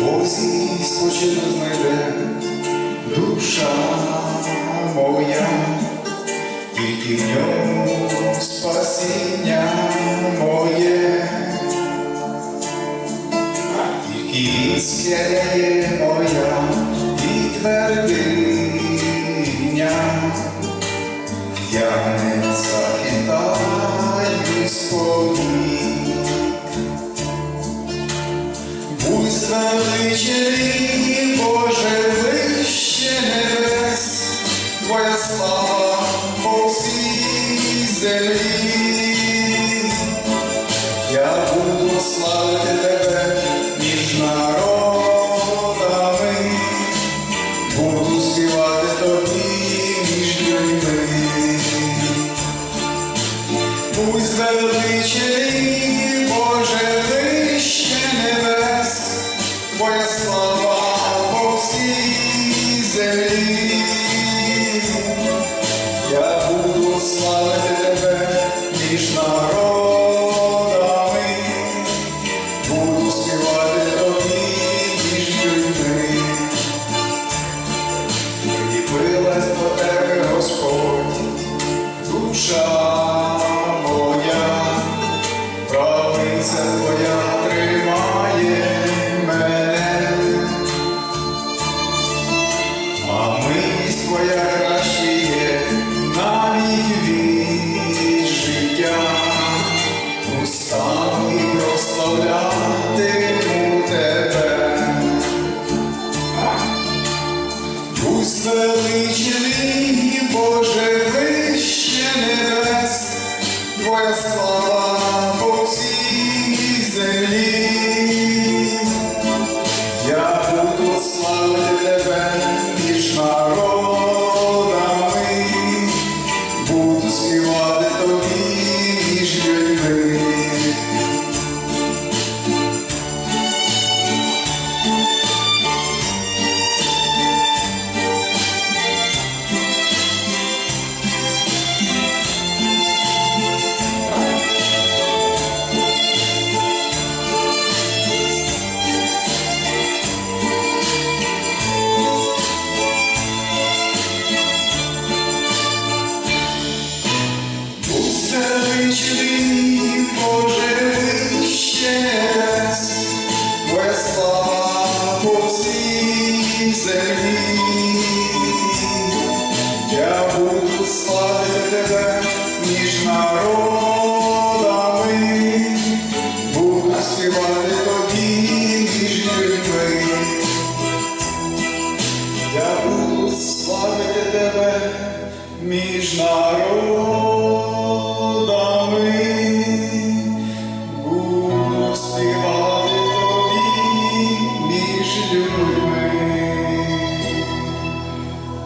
Бозі спочинок знайде душа моя, тільки в ньому спасіння моє, тільки він сяє моя і твердиня, я не захитаюсь по звеличений, Боже, вище небес, Твоя слава по всій землі. Я буду славити Тебе між народами, буду співати Тобі між людьми. Будь звеличений, Боже, Твоя слава по землі. Я буду славити Тебе між народами, буду співати Тобі між людьми. Приліпилась до Тебе, Господь, душа believe. я буду славити тебе між народами, буду співати тобі між людьми. Я буду славити тебе між.